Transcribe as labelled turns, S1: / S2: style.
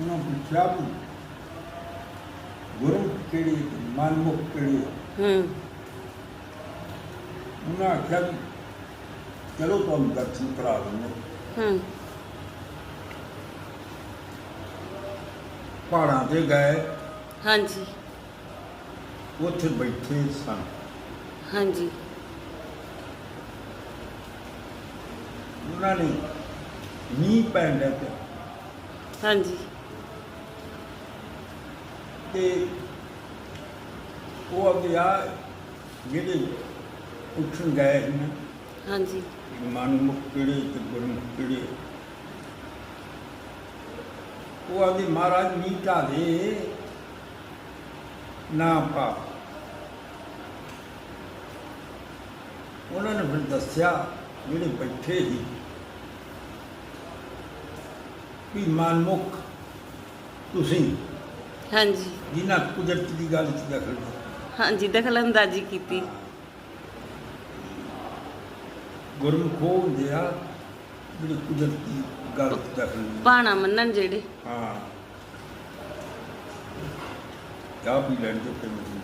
S1: ਉਹਨਾਂ ਪੁੱਛਿਆ ਵੀ ਗੁਰੂ ਕਿਹੜੀ ਮਨਮੁਖ ਕਿਹੜੀ
S2: ਹੂੰ?
S1: ਉਹਨਾਂ ਆਖਿਆ ਵੀ ਚਲੋ ਤੁਹਾਨੂੰ ਦਰਸ਼ਨ ਕਰਾ ਦਿੰਦੇ
S2: ਹੂੰ।
S1: ਪਹਾੜਾਂ ਤੇ ਗਏ।
S2: ਹਾਂਜੀ।
S1: ਉੱਥੇ ਬੈਠੇ ਸਨ।
S2: ਹਾਂਜੀ।
S1: ਉਹਨਾਂ ਨੇ ਮੀਂਹ ਪੈਣ ਲੱਗ
S2: ਹਾਂਜੀ।
S1: ਤੇ ਉਹ ਅੱਗੇ ਆ ਜਿਹੜੇ ਉੱਠਣ ਗਏ ਨੇ
S2: ਹਾਂਜੀ।
S1: ਮਨਮੁਖ ਕਿਹੜੇ ਤੇ ਗੁਰਮੁਖ ਕਿਹੜੇ? ਉਹ ਆਦੀ ਮਹਾਰਾਜ ਮੀਟਾ ਦੇ ਨਾ ਪਾ ਉਹਨਾਂ ਨੇ ਫਿਰ ਦੱਸਿਆ ਜਿਹੜੇ ਬੈਠੇ ਸੀ ਵੀ ਮਨਮੁਖ ਤੁਸੀਂ
S2: ਹਾਂਜੀ।
S1: ਜਿਨ੍ਹਾਂ ਕੁਦਰਤ ਦੀ ਗੱਲ 'ਚ ਦਖਲ।
S2: ਹਾਂਜੀ ਦਖਲਅੰਦਾਜ਼ੀ ਕੀਤੀ।
S1: ਗੁਰਮੁਖ ਉਹ ਹੁੰਦੇ ਆ ਜਿਹੜੇ ਕੁਦਰਤ ਦੀ ਗੱਲ 'ਚ ਦਖਲ ਨਹੀਂ
S2: ਮੰਨਣ ਜਿਹੜੇ।
S1: ਹਾਂ। ਚਾਹ ਪੀ ਲੈਣ ਦੇ ਤੇ ਮੈਨੂੰ